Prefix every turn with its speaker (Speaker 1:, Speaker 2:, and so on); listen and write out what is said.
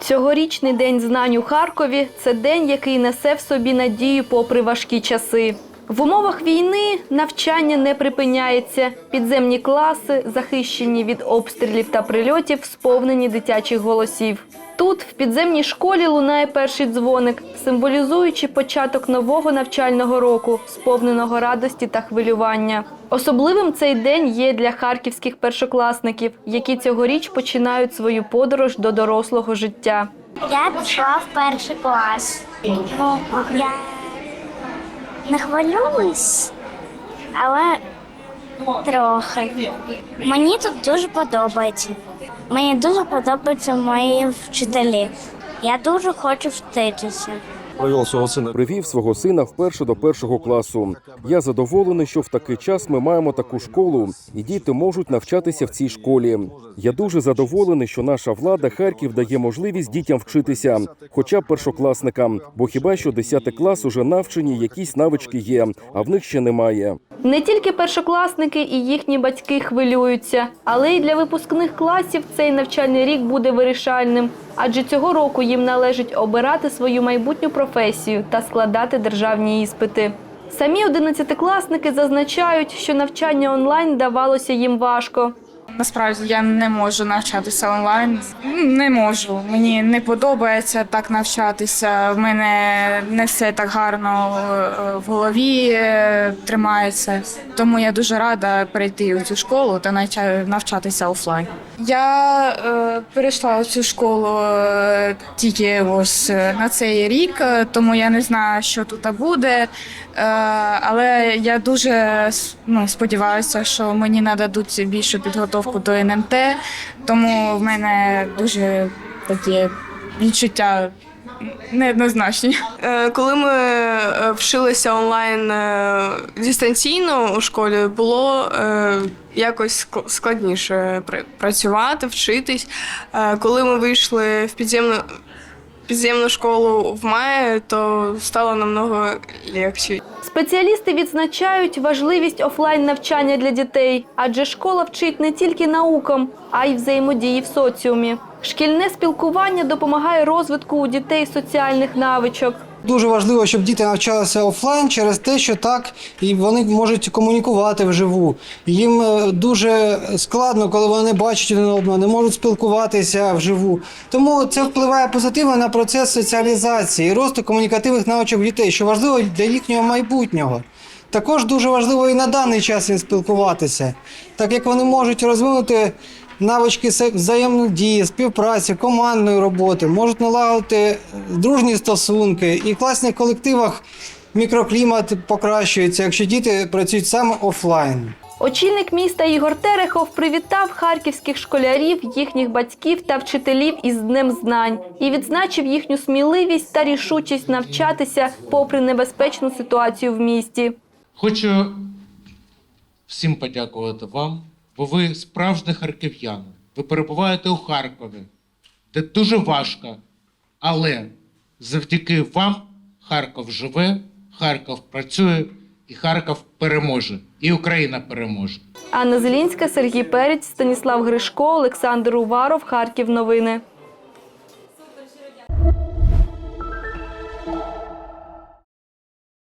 Speaker 1: Цьогорічний день знань у Харкові це день, який несе в собі надію попри важкі часи. В умовах війни навчання не припиняється. Підземні класи, захищені від обстрілів та прильотів, сповнені дитячих голосів. Тут, в підземній школі, лунає перший дзвоник, символізуючи початок нового навчального року, сповненого радості та хвилювання. Особливим цей день є для харківських першокласників, які цьогоріч починають свою подорож до дорослого життя.
Speaker 2: Я пішла в перший клас. Я не хвилююсь, але трохи. Мені тут дуже подобається. Мені дуже подобаються мої вчителі. Я дуже хочу вчитися.
Speaker 3: Привів свого сина. Привів свого сина вперше до першого класу. Я задоволений, що в такий час ми маємо таку школу, і діти можуть навчатися в цій школі. Я дуже задоволений, що наша влада Харків дає можливість дітям вчитися, хоча б першокласникам. Бо хіба що 10 клас уже навчені, якісь навички є, а в них ще немає.
Speaker 1: Не тільки першокласники і їхні батьки хвилюються, але й для випускних класів цей навчальний рік буде вирішальним, адже цього року їм належить обирати свою майбутню професію та складати державні іспити. Самі одинадцятикласники зазначають, що навчання онлайн давалося їм важко.
Speaker 4: Насправді я не можу навчатися онлайн. Не можу. Мені не подобається так навчатися. В мене не все так гарно е, в голові е, тримається. Тому я дуже рада перейти у цю школу та навчатися офлайн. Я е, перейшла у цю школу е, тільки ось на цей рік, тому я не знаю, що тут буде. Е, але я дуже ну, сподіваюся, що мені нададуть більшу підготовку до НМТ, тому в мене дуже такі відчуття неоднозначні.
Speaker 5: Е, Коли ми е, вчилися онлайн е, дистанційно у школі, було якось ск- складніше пр- працювати, вчитись. Коли ми вийшли в підземну, підземну школу в маї, то стало намного легше.
Speaker 1: Спеціалісти відзначають важливість офлайн навчання для дітей, адже школа вчить не тільки наукам, а й взаємодії в соціумі. Шкільне спілкування допомагає розвитку у дітей соціальних навичок.
Speaker 6: Дуже важливо, щоб діти навчалися офлайн через те, що так і вони можуть комунікувати вживу. Їм е, дуже складно, коли вони бачать один одного, не можуть спілкуватися вживу. Тому це впливає позитивно на процес соціалізації і росту комунікативних навичок дітей, що важливо для їхнього майбутнього. Також дуже важливо і на даний час їм спілкуватися, так як вони можуть розвинути навички се- взаємодії, співпраці, командної роботи, можуть налагодити дружні стосунки і в класних колективах мікроклімат покращується, якщо діти працюють саме офлайн.
Speaker 1: Очільник міста Ігор Терехов привітав харківських школярів, їхніх батьків та вчителів із Днем знань і відзначив їхню сміливість та рішучість навчатися попри небезпечну ситуацію в місті.
Speaker 7: Хочу всім подякувати вам, бо ви справжні харків'яни. Ви перебуваєте у Харкові, де дуже важко, але завдяки вам Харків живе, Харків працює і Харків переможе, і Україна переможе.
Speaker 1: Анна Зелінська, Сергій Перець, Станіслав Гришко, Олександр Уваров, Харків. Новини.